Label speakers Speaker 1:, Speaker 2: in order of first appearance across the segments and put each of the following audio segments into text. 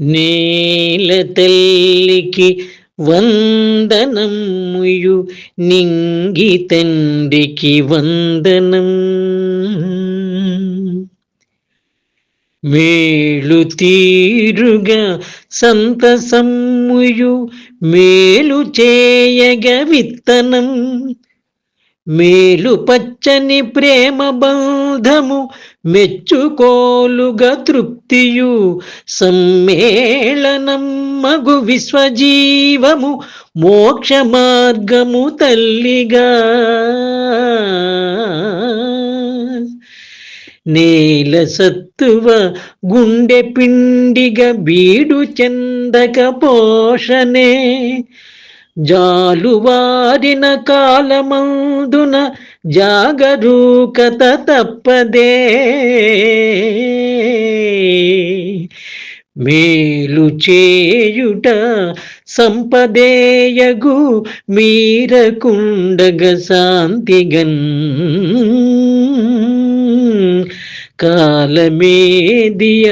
Speaker 1: నేల తల్లికి వందనముయు నింగి తండ్రికి వందనం. మేలు తీరుగా సంతసమ్ముయు మేలు చేయగ విత్తనం. మేలు పచ్చని ప్రేమ బంధము మెచ్చుకోలుగా తృప్తియు. సమ్మేళనం మగు విశ్వజీవము మోక్ష మార్గము తల్లిగా. నేల సత్తువ గుండె పిండిగా బీడు చెందక పోషణే జాలువారిన కాలమందున జాగరూకత తప్పదే. మేలు చేయుట సంపదేయగు మీరకుండగ శాంతిగన్. కా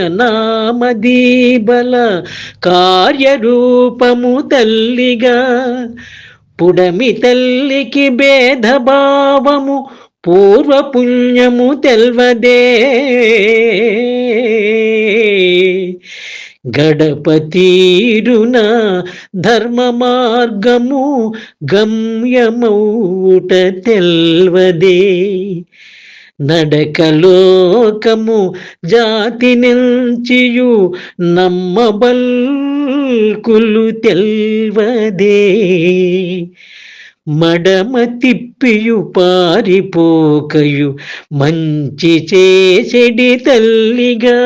Speaker 1: నామదీబల కార్యరూపము తల్లిగా పుడమి తల్లికి భేదభావము పూర్వపుణ్యము తెల్వదే. గడపతీరున ధర్మ మార్గము గమ్యమౌట తెల్వదే. నడకలోకము జాతి నించియు నమ్మబల్కులు తెల్వదే. మడమ తిప్పియు పారిపోకయు మంచి చేసెడి తల్లిగా